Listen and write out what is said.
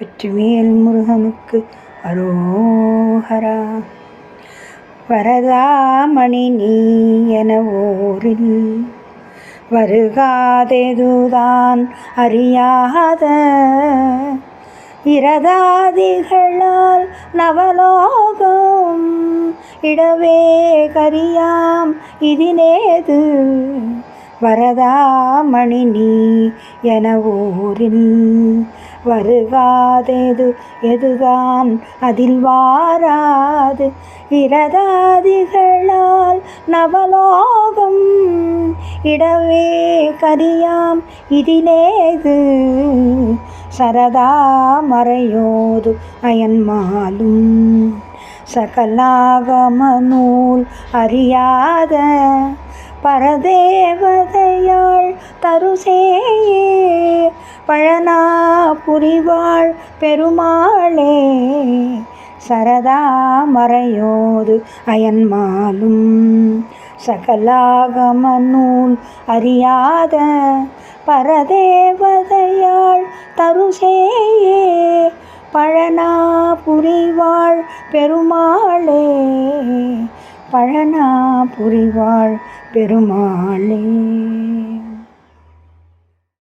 வெற்றிவேல் முருகனுக்கு அரோஹரா. வரதாமணி நீ என ஓரில் வருகாதெதுதான் அறியாத. இரதாதிகளால் நவலோகம் இடவே கரியாம் இதினேது வரதாமணி நீ என ஊரின் வருகாதெது எதுதான் அதில் வாராது. இரதாதிகளால் நவலோகம் இடவே கரியாம் இதிலேது. சரதா மறையோது அயன்மாலும் சகலாகம நூல் அறியாத பரதேவதையாள் தருசேயே பழனா புரிவாள் பெருமாளே. சரதா மறையோது அயன்மாலும் சகலாகம நூல் அறியாத பரதேவதையாள் தருசேயே பழனா புரிவாள் பெருமாளே. பழனா புரிவாள் பெருமாளே.